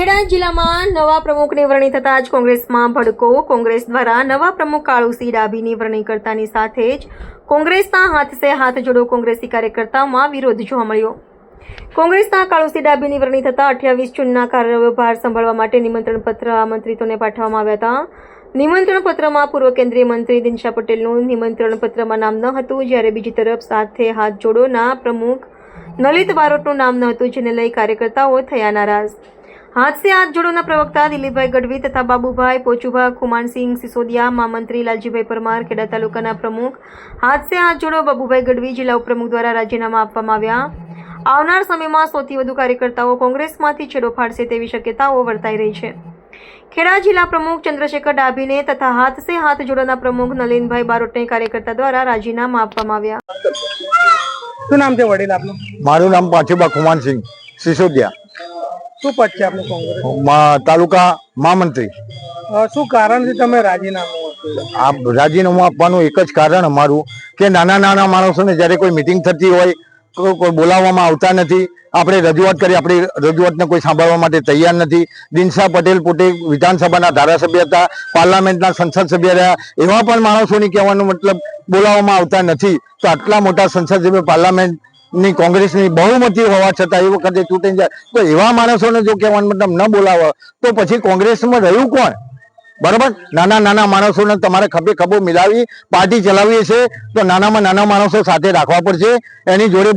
જિલ્લામાં નવા પ્રમુખની વરણી થતાં જ કોંગ્રેસમાં ભડકો. કોંગ્રેસ દ્વારા નવા પ્રમુખ કાળુસિંહ ડાભીની વરણી કરતાની સાથે જ કોંગ્રેસના હાથસે હાથ જોડો કોંગ્રેસી કાર્યકર્તાઓમાં વિરોધ જોવા મળ્યો. કોંગ્રેસના કાળુસિંહ ડાભીની વરણી થતાં અઠ્યાવીસ જૂનના કાર્યભાર સંભાળવા માટે નિમંત્રણ પત્ર આમંત્રિતોને પાઠવવામાં આવ્યા હતા. નિમંત્રણ પત્રમાં પૂર્વ કેન્દ્રીય મંત્રી દિનશા પટેલનું નિમંત્રણ પત્રમાં નામ ન હતું, જ્યારે બીજી તરફ સાથે હાથ જોડોના પ્રમુખ નલિત બારોટનું નામ ન હતું, જેને લઈ કાર્યકર્તાઓ થયા નારાજ. હાથસે હાથ જોડોના પ્રવક્તા દિલીપભાઈ ગઢવી તથા બાબુભાઈ પોચુભા ખુમાનસિંહ સિસોદિયા મહામંત્રી લાલજીભાઈ પરમાર ખેડા તાલુકાના પ્રમુખ. હાથસે હાથ જોડો બાબુભાઈ ગઢવી જિલ્લા ઉપપ્રમુખ દ્વારા રાજીનામા આપવામાં આવ્યા. આવનાર સમયમાં સૌથી વધુ કાર્યકર્તાઓ કોંગ્રેસમાંથી છેડો ફાડશે તેવી શક્યતાઓ વર્તાઈ રહી છે. ખેડા જિલ્લા પ્રમુખ ચંદ્રશેખર ડાભીને તથા હાથસે હાથ જોડોના પ્રમુખ નલિનભાઈ બારોટને કાર્યકર્તા દ્વારા રાજીનામા આપવામાં આવ્યા. શું નામ છે વડીલ આપનું? મારું નામ પાછુબા ખુમાનસિંહ સિસોદિયા. શું પદ છે આપનું કોંગ્રેસ? મા- તાલુકા મહામંત્રી. શું કારણથી તમે રાજીનામું? આ રાજીનામું આપવાનું એક જ કારણ અમારું કે નાના નાના માણસોને જ્યારે કોઈ મિટિંગ થતી હોય તો કોઈ બોલાવવામાં આવતા નથી. આપણે રજૂઆત કરી આપણી રજૂઆતને કોઈ સાંભળવા માટે તૈયાર નથી. દિનશા પટેલ પોતે વિધાનસભાના ધારાસભ્ય હતા પાર્લામેન્ટના સંસદ સભ્ય રહ્યા. એવા પણ માણસોની કહેવાનો મતલબ બોલાવવામાં આવતા નથી. તો આટલા મોટા સંસદ સભ્ય પાર્લામેન્ટ ની કોંગ્રેસની બહુમતી હોવા છતાં એ વખતે ચૂંટણી જાય. તો એવા માણસોને જો કહેવાનું મતલબ ન બોલાવો તો પછી કોંગ્રેસમાં રહ્યું કોણ? બરાબર? નાના નાના માણસોને તમારે ખભે ખભો મિલાવી પાર્ટી ચલાવીએ છે તો નાનામાં નાના માણસો સાથે રાખવા પડશે એની જોડે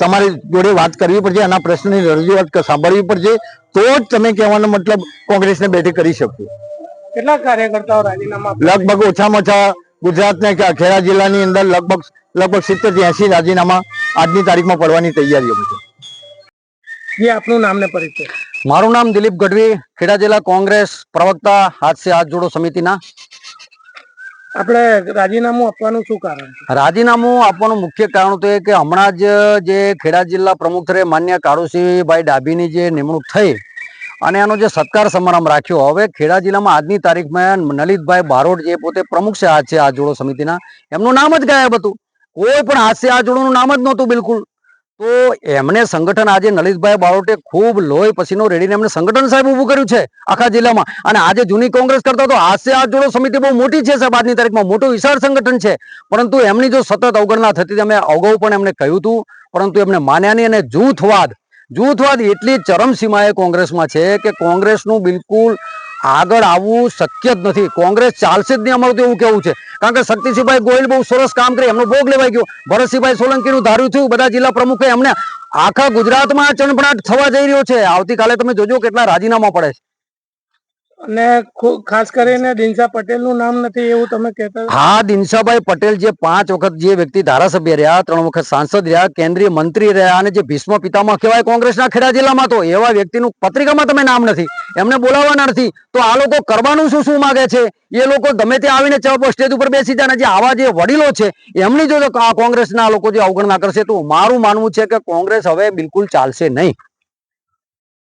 તમારી જોડે વાત કરવી પડશે એના પ્રશ્નની રજૂઆત સાંભળવી પડશે તો જ તમે કહેવાનો મતલબ કોંગ્રેસને બેઠી કરી શકશો. કેટલા કાર્યકર્તાઓ રાજીનામા લગભગ ઓછામાં ઓછા ગુજરાતના ખેડા જિલ્લાની અંદર લગભગ લગભગ સિત્તેરથી એસી રાજીનામા આજની તારીખમાં પડવાની તૈયારીઓ છે. જે આપનું નામ ને પરિચય. મારું નામ દિલીપ ગઢવી ખેડા જિલ્લા કોંગ્રેસ પ્રવક્તા હાથ સે હાથ જોડો સમિતિના. આપણે રાજીનામું આપવાનું શું કારણ રાજીનામું આપવાનું મુખ્ય કારણ તો એ કે હમણાં જ જે ખેડા જિલ્લા પ્રમુખ રે માન્ય કાળુસિંહભાઈ ડાભીની જે નિમણૂક થઈ અને એનો જે સત્કાર સમારંભ રાખ્યો હવે ખેડા જિલ્લામાં આજની તારીખમાં નલિતભાઈ બારોટ જે પોતે પ્રમુખ છે હાથ છે આ જોડો સમિતિના એમનું નામ જ ગાયબ હતું. કોઈ પણ હાસ્ય આજોડોનું નામ જ નહોતું બિલકુલ. તો એમને સંગઠન આજે નલિતભાઈ બારોટે ખૂબ લોહી પસીનો રેડીને એમને સંગઠન સાહેબ ઊભું કર્યું છે આખા જિલ્લામાં. અને આજે જૂની કોંગ્રેસ કરતા તો હાસ્ય હાથ જોડો સમિતિ બહુ મોટી છે સાહેબ આજની તારીખમાં. મોટું વિશાળ સંગઠન છે. પરંતુ એમની જો સતત અવગણના થતી અમે અગાઉ પણ એમને કહ્યું હતું. પરંતુ એમને માન્યા નહીં અને જૂથવાદ જૂથવાદ એટલી ચરમસીમાએ કોંગ્રેસમાં છે કે કોંગ્રેસનું બિલકુલ આગળ આવવું શક્ય જ નથી. કોંગ્રેસ ચાલશે જ નહીં અમારું એવું કેવું છે. કારણ કે શક્તિસિંહભાઈ ગોહિલ બહુ સરસ કામ કરી, એમનો ભોગ લેવાઈ ગયો. ભરતસિંહભાઈ સોલંકીનું ધાર્યું થયું, બધા જિલ્લા પ્રમુખે એમને આખા ગુજરાતમાં ચણપણાટ થવા જઈ રહ્યો છે. આવતીકાલે તમે જોજો કેટલા રાજીનામા પડે છે. અને ખાસ કરીને દિનશા પટેલનું નામ નથી એવું તમે કહેતા હા? દિનશાભાઈ પટેલ જે પાંચ વખત જે વ્યક્તિ ધારાસભ્ય રહ્યા, ત્રણ વખત સાંસદ રહ્યા, કેન્દ્રીય મંત્રી રહ્યા અને જે ભીષ્મ પિતામાં કહેવાય કોંગ્રેસના ખેડા જિલ્લામાં, તો એવા વ્યક્તિનું પત્રિકામાં તમે નામ નથી. એમને બોલાવવાના નથી. તો આ લોકો કરવાનું શું શું માગે છે? એ લોકો ગમે તે આવીને ચોપો સ્ટેજ ઉપર બેસી જાય જે આવા જે વડીલો છે, એમની જો કોંગ્રેસના લોકો જે અવગણના કરશે, તો મારું માનવું છે કે કોંગ્રેસ હવે બિલકુલ ચાલશે નહીં.